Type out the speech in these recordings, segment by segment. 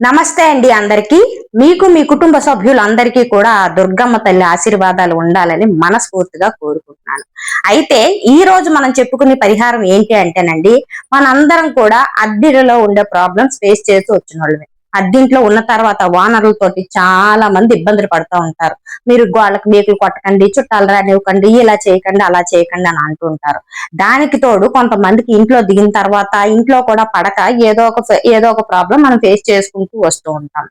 నమస్తే అండి అందరికీ. మీకు మీ కుటుంబ సభ్యులందరికీ కూడా దుర్గమ్మ తల్లి ఆశీర్వాదాలు ఉండాలని మనస్ఫూర్తిగా కోరుకుంటున్నాను. అయితే ఈ రోజు మనం చెప్పుకునే పరిహారం ఏంటి అంటేనండి మనందరం కూడా అద్దెలలో ఉండే ప్రాబ్లమ్స్ ఫేస్ చేస్తూ వచ్చిన వాళ్ళమే అద్దీంట్లో ఉన్న తర్వాత వానరులతోటి చాలా మంది ఇబ్బందులు పడుతూ ఉంటారు. మీరు గోళ్ళకి మేకులు కొట్టకండి చుట్టాలు రానివ్వకండి ఇలా చేయకండి అలా చేయకండి అని అంటూ ఉంటారు. దానికి తోడు కొంతమందికి ఇంట్లో దిగిన తర్వాత ఇంట్లో కూడా పడక ఏదో ఒక ఏదో ఒక ప్రాబ్లం మనం ఫేస్ చేసుకుంటూ వస్తూ ఉంటాం.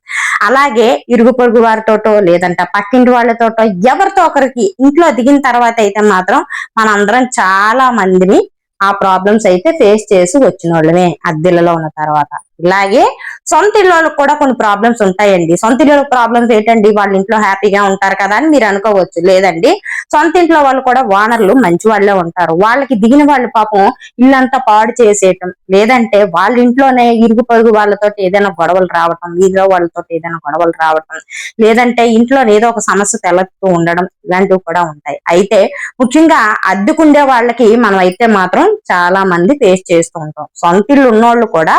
అలాగే ఇరుగు పొరుగు వారితోటో లేదంటే పక్కింటి వాళ్ళతోటో ఎవరితో ఒకరికి ఇంట్లో దిగిన తర్వాత అయితే మాత్రం మనందరం చాలా మందిని ఆ ప్రాబ్లమ్స్ అయితే ఫేస్ చేసి వచ్చిన వాళ్ళమే అద్దెలలో ఉన్న తర్వాత. ఇలాగే సొంత ఇళ్ళకి కూడా కొన్ని ప్రాబ్లమ్స్ ఉంటాయండి. సొంత ఇళ్ళ ప్రాబ్లమ్స్ ఏంటండి? వాళ్ళ ఇంట్లో హ్యాపీగా ఉంటారు కదా అని మీరు అనుకోవచ్చు. లేదండి. సొంత ఇంట్లో వాళ్ళు కూడా వానర్లు మంచి వాళ్ళే ఉంటారు. వాళ్ళకి దిగిన వాళ్ళు పాపం ఇల్లంతా పాడు చేసేయటం. లేదంటే వాళ్ళ ఇంట్లోనే ఇరుగు పొరుగు వాళ్ళతో ఏదైనా గొడవలు రావటం వీధిలో వాళ్ళతో ఏదైనా గొడవలు రావటం. లేదంటే ఇంట్లో ఏదో ఒక సమస్య తెలతూ ఉండడం ఇలాంటివి కూడా ఉంటాయి. అయితే ముఖ్యంగా అద్దెకుండే వాళ్ళకి మనం అయితే మాత్రం చాలా మంది ఫేస్ చేస్తూ ఉంటాం. సొంత ఇల్లు ఉన్నోళ్ళు కూడా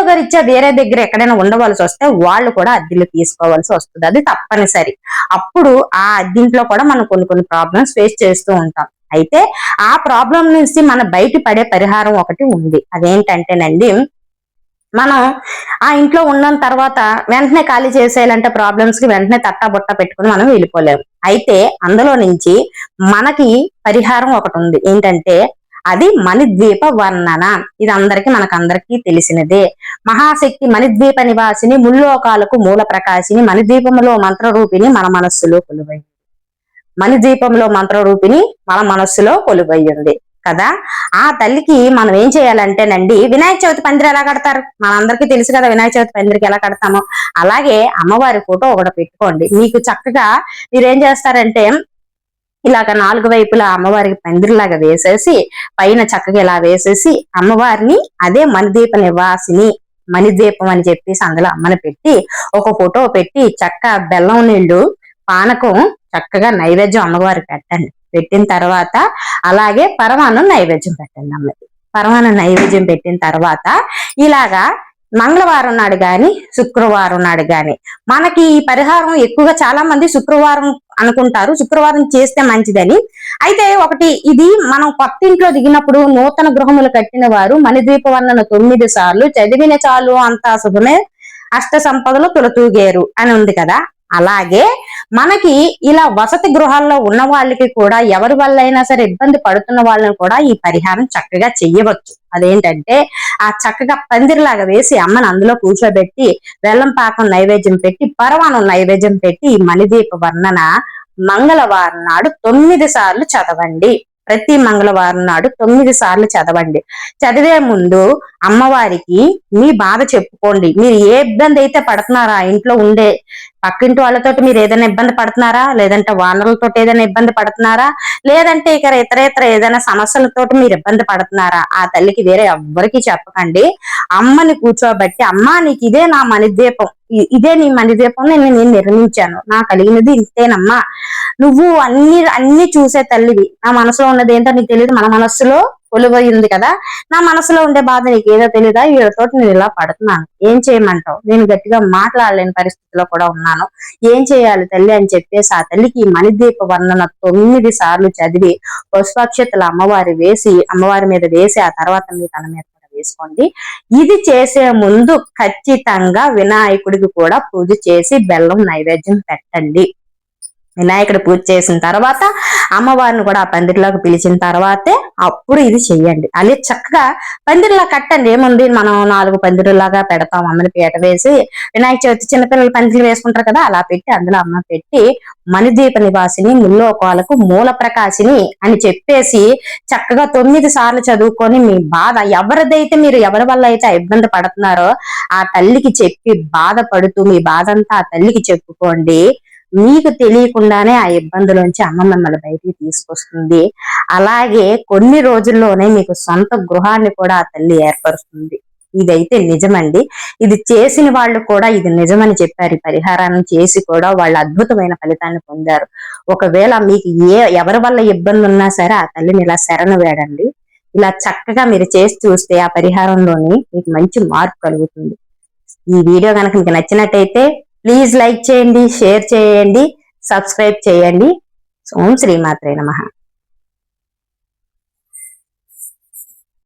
ఉద్యోగరీత్యా వేరే దగ్గర ఎక్కడైనా ఉండవలసి వస్తే వాళ్ళు కూడా అద్దెలు తీసుకోవాల్సి వస్తుంది. అది తప్పనిసరి. అప్పుడు ఆ అద్దెంట్లో కూడా మనం కొన్ని కొన్ని ప్రాబ్లమ్స్ ఫేస్ చేస్తూ ఉంటాం. అయితే ఆ ప్రాబ్లం నుంచి మన బయట పడే పరిహారం ఒకటి ఉంది. అదేంటంటేనండి మనం ఆ ఇంట్లో ఉన్న తర్వాత వెంటనే ఖాళీ చేసేయాలంటే ప్రాబ్లమ్స్కి వెంటనే తట్టా బుట్ట పెట్టుకుని మనం వెళ్ళిపోలేము అయితే అందులో నుంచి మనకి పరిహారం ఒకటి ఉంది. ఏంటంటే అది మణిద్వీప వర్ణన. ఇది అందరికి మనకందరికీ తెలిసినదే. మహాశక్తి మణిద్వీప నివాసిని ముల్లోకాలకు మూల ప్రకాశిని మణిద్వీపంలో మంత్రరూపిణి మన మనస్సులో కొలువై. మణిద్వీపంలో మంత్రరూపిణి మన మనస్సులో కొలువయ్యింది కదా? ఆ తల్లికి మనం ఏం చేయాలంటేనండి వినాయక చవితి పందిరి ఎలా కడతారు? మనందరికీ తెలుసు కదా వినాయక చవితి పందిరికి ఎలా కడతామో. అలాగే అమ్మవారి ఫోటో ఒకటి పెట్టుకోండి. మీకు చక్కగా మీరేం చేస్తారంటే ఇలాగ నాలుగు వైపులా అమ్మవారికి పందిరిలాగా వేసేసి పైన చక్కగా ఇలా వేసేసి అమ్మవారిని అదే మణిదీప నివాసిని మణిదీపం అని చెప్పేసి అందులో అమ్మని పెట్టి ఒక ఫోటో పెట్టి చక్క బెల్లం నీళ్ళు పానకం చక్కగా నైవేద్యం అమ్మవారికి పెట్టండి. పెట్టిన తర్వాత అలాగే పరమాన్నం నైవేద్యం పెట్టండి అమ్మకి. పరమాన్నం నైవేద్యం పెట్టిన తర్వాత ఇలాగా మంగళవారం నాడు గాని శుక్రవారం నాడు గాని. మనకి ఈ పరిహారం ఎక్కువగా చాలా మంది శుక్రవారం అనుకుంటారు. శుక్రవారం చేస్తే మంచిదని. అయితే ఒకటి ఇది మనం కొత్త ఇంట్లో దిగినప్పుడు నూతన గృహములు కట్టిన వారు మణిద్వీప వర్ణన తొమ్మిది సార్లు చదివిన చాలు అంతా శుభమే అష్ట సంపదలు తులతూగేరు అని ఉంది కదా. అలాగే మనకి ఇలా వసతి గృహాల్లో ఉన్న వాళ్ళకి కూడా ఎవరి వల్ల అయినా సరే ఇబ్బంది పడుతున్న వాళ్ళని కూడా ఈ పరిహారం చక్కగా చెయ్యవచ్చు. అదేంటంటే ఆ చక్కగా పందిరిలాగా వేసి అమ్మని అందులో కూర్చోబెట్టి వెల్లం పాకం నైవేద్యం పెట్టి పరమాణం నైవేద్యం పెట్టి ఈ మణిదీప వర్ణన మంగళవారం నాడు తొమ్మిది సార్లు చదవండి. ప్రతి మంగళవారం నాడు తొమ్మిది సార్లు చదవండి. చదివే ముందు అమ్మవారికి మీ బాధ చెప్పుకోండి. మీరు ఏ ఇబ్బంది అయితే పడుతున్నారా ఇంట్లో ఉండే పక్కింటి వాళ్ళతో మీరు ఏదైనా ఇబ్బంది పడుతున్నారా? లేదంటే వానరులతో ఏదైనా ఇబ్బంది పడుతున్నారా? లేదంటే ఇక ఇతర ఇతర ఏదైనా సమస్యలతో మీరు ఇబ్బంది పడుతున్నారా? ఆ తల్లికి వేరే ఎవ్వరికి చెప్పకండి. అమ్మని కూర్చోబట్టి అమ్మ నీకు ఇదే నా మణిద్వీపం. ఇదే నీ మణిద్వీపం నేను నేను నిర్మించాను. నా కలిగినది ఇంతేనమ్మా. నువ్వు అన్ని అన్ని చూసే తల్లివి. నా మనసులో ఉన్నది ఏంటో నీకు తెలియదు మన మనస్సులో కొలువయింది కదా? నా మనసులో ఉండే బాధ నీకు ఏదో తెలియదా వీళ్ళతో నేను ఇలా పడుతున్నాను. ఏం చేయమంటావు? నేను గట్టిగా మాట్లాడలేని పరిస్థితిలో కూడా ఉన్నాను. ఏం చేయాలి తల్లి అని చెప్పేసి ఆ తల్లికి మణిదీప వర్ణన తొమ్మిది సార్లు చదివి పుష్పాక్షతల అమ్మవారి వేసి అమ్మవారి మీద వేసి ఆ తర్వాత మీ తన మీద వేసుకోండి. ఇది చేసే ముందు ఖచ్చితంగా వినాయకుడికి కూడా పూజ చేసి బెల్లం నైవేద్యం పెట్టండి. వినాయకుడు పూజ చేసిన తర్వాత అమ్మవారిని కూడా ఆ పందిరిలోకి పిలిచిన తర్వాతే అప్పుడు ఇది చెయ్యండి. అదే చక్కగా పందిరిలా కట్టండి. ఏముంది? మనం నాలుగు పందిరులాగా పెడతాం. అమ్మని పీట వేసి వినాయక చవితి చిన్నపిల్లలు పందిరి వేసుకుంటారు కదా అలా పెట్టి అందులో అమ్మ పెట్టి మణిదీప నివాసిని ముల్లోకాలకు మూల ప్రకాశిని అని చెప్పేసి చక్కగా తొమ్మిది సార్లు చదువుకొని మీ బాధ ఎవరిదైతే మీరు ఎవరి వల్ల అయితే ఇబ్బంది పడుతున్నారో ఆ తల్లికి చెప్పి బాధపడుతూ మీ బాధ అంతా ఆ తల్లికి చెప్పుకోండి. మీకు తెలియకుండానే ఆ ఇబ్బందులోంచి అమ్మ మిమ్మల్ని బయటికి తీసుకొస్తుంది. అలాగే కొన్ని రోజుల్లోనే మీకు సొంత గృహాన్ని కూడా ఆ తల్లి ఏర్పరుస్తుంది. ఇదైతే నిజమండి. ఇది చేసిన వాళ్ళు కూడా ఇది నిజమని చెప్పారు. ఈ పరిహారాన్ని చేసి కూడా వాళ్ళు అద్భుతమైన ఫలితాన్ని పొందారు. ఒకవేళ మీకు ఏ ఎవరి వల్ల ఇబ్బంది ఉన్నా సరే ఆ తల్లిని ఇలా శరణు వేడండి. ఇలా చక్కగా మీరు చేసి చూస్తే ఆ పరిహారంలోని మీకు మంచి మార్పు కలుగుతుంది. ఈ వీడియో కనుక మీకు నచ్చినట్టయితే ప్లీజ్ లైక్ చేయండి షేర్ చేయండి సబ్స్క్రైబ్ చేయండి. ఓం శ్రీమాత్రే నమ.